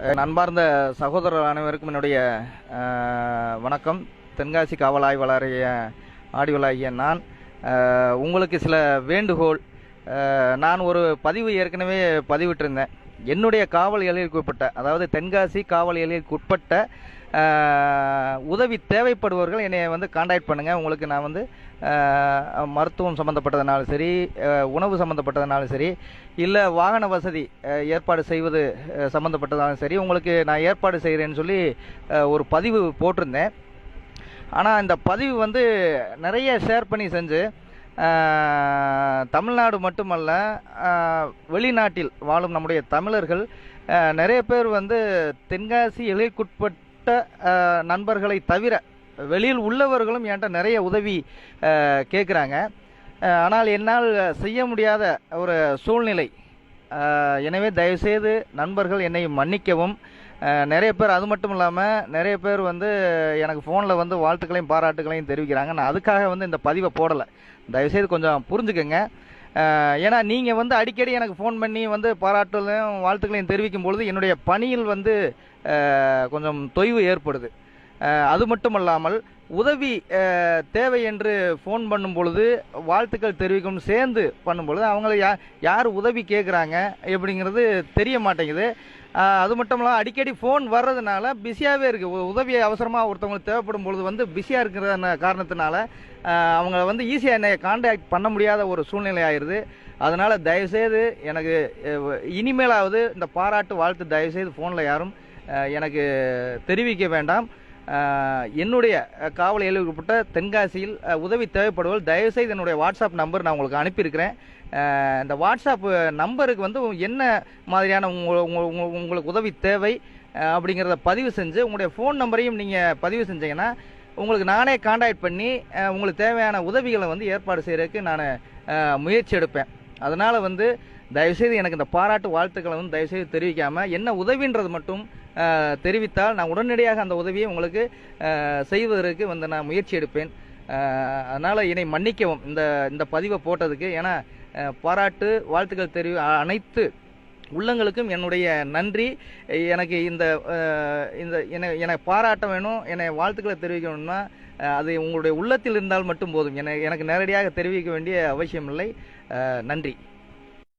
நண்பார்ந்த சகோதரர் அனைவருக்கும் என்னுடைய வணக்கம். தென்காசி காவல் ஆய்வாளரைய ஆடிவலாகிய நான். உங்களுக்கு சில வேண்டுகோள் நான் ஒரு பதிவு ஏற்கனவே பதிவிட்டிருந்தேன். என்னுடைய காவல் எல்லைக்கு உட்பட்ட அதாவது தென்காசி காவல் எல்லைக்கு உட்பட்ட உதவி தேவைப்படுபவர்கள் என்னை வந்து காண்டாக்ட் பண்ணுங்கள் உங்களுக்கு நான் வந்து மருத்துவம் சம்மந்தப்பட்டதுனாலும் சரி உணவு சம்மந்தப்பட்டதுனாலும் சரி இல்லை வாகன வசதி ஏற்பாடு செய்வது சம்மந்தப்பட்டதாலும் சரி உங்களுக்கு நான் ஏற்பாடு செய்கிறேன்னு சொல்லி ஒரு பதிவு போட்டிருந்தேன். ஆனால் இந்த பதிவு வந்து நிறைய ஷேர் பண்ணி செஞ்சு தமிழ்நாடு மட்டுமல்ல வெளிநாட்டில் வாழும் நம்முடைய தமிழர்கள் நிறைய பேர் வந்து தென்காசி எல்லைக்குட்பட்ட நண்பர்களை தவிர வெளியில் உள்ளவர்களும் என்கிட்ட நிறைய உதவி கேட்குறாங்க ஆனால் என்னால் செய்ய முடியாத ஒரு சூழ்நிலை எனவே தயவுசெய்து நண்பர்கள் என்னை மன்னிக்கவும். நிறைய பேர் அது மட்டும் இல்லாமல் நிறைய பேர் வந்து எனக்கு ஃபோனில் வந்து வாழ்த்துக்களையும் பாராட்டுகளையும் தெரிவிக்கிறாங்க. நான் அதுக்காக வந்து இந்த பதிவை போடலை. தயவுசெய்து கொஞ்சம் புரிஞ்சுக்கங்க. ஏன்னா நீங்கள் வந்து அடிக்கடி எனக்கு ஃபோன் பண்ணி வந்து பாராட்டுகளையும் வாழ்த்துக்களையும் தெரிவிக்கும் பொழுது என்னுடைய பணியில் வந்து கொஞ்சம் தொய்வு ஏற்படுது. அது மட்டும் இல்லாமல் உதவி தேவை என்று ஃபோன் பண்ணும் பொழுது வாழ்த்துக்கள் தெரிவிக்கும் சேர்ந்து பண்ணும் பொழுது அவங்கள யா யார் உதவி கேட்குறாங்க எப்படிங்கிறது தெரிய மாட்டேங்குது. அது மட்டும் இல்லாமல் அடிக்கடி ஃபோன் வர்றதுனால பிஸியாகவே இருக்குது உதவி அவசரமாக ஒருத்தவங்களுக்கு தேவைப்படும் பொழுது வந்து பிஸியாக இருக்கிற காரணத்தினால அவங்கள வந்து ஈஸியாக என்னை காண்டாக்ட் பண்ண முடியாத ஒரு சூழ்நிலை ஆயிடுது அதனால் தயவுசெய்து எனக்கு இனிமேலாவது இந்த பாராட்டு வாழ்த்து தயவுசெய்து ஃபோனில் யாரும் எனக்கு தெரிவிக்க வேண்டாம். என்னுடைய காவல் எழுதப்பட்ட தென்காசியில் உதவி தேவைப்படுவதால் தயவுசெய்து என்னுடைய வாட்ஸ்அப் நம்பர் நான் உங்களுக்கு அனுப்பியிருக்கிறேன். இந்த வாட்ஸ்அப் நம்பருக்கு வந்து என்ன மாதிரியான உங்களுக்கு உதவி தேவை அப்படிங்கிறத பதிவு செஞ்சு உங்களுடைய ஃபோன் நம்பரையும் நீங்கள் பதிவு செஞ்சீங்கன்னா உங்களுக்கு நானே காண்டாக்ட் பண்ணி உங்களுக்கு தேவையான உதவிகளை வந்து ஏற்பாடு செய்கிறதுக்கு நான் முயற்சி எடுப்பேன். அதனால் வந்து தயவுசெய்து எனக்கு இந்த பாராட்டு வாழ்த்துக்களை வந்து தயவுசெய்து தெரிவிக்காமல் என்ன உதவின்றது மட்டும் தெரிவித்தால் நான் உடனடியாக அந்த உதவியை உங்களுக்கு செய்வதற்கு வந்து நான் முயற்சி எடுப்பேன். அதனால் என்னை மன்னிக்கவும். இந்த இந்த பதிவை போட்டதுக்கு ஏன்னா பாராட்டு வாழ்த்துக்கள் தெரிவி அனைத்து உள்ளங்களுக்கும் என்னுடைய நன்றி. எனக்கு இந்த இந்த என்னை என்னை பாராட்ட வேணும் என்னை வாழ்த்துக்களை தெரிவிக்கணும்னா அது உங்களுடைய உள்ளத்தில் இருந்தால் மட்டும் போதும். என எனக்கு நேரடியாக தெரிவிக்க வேண்டிய அவசியம் இல்லை நன்றி.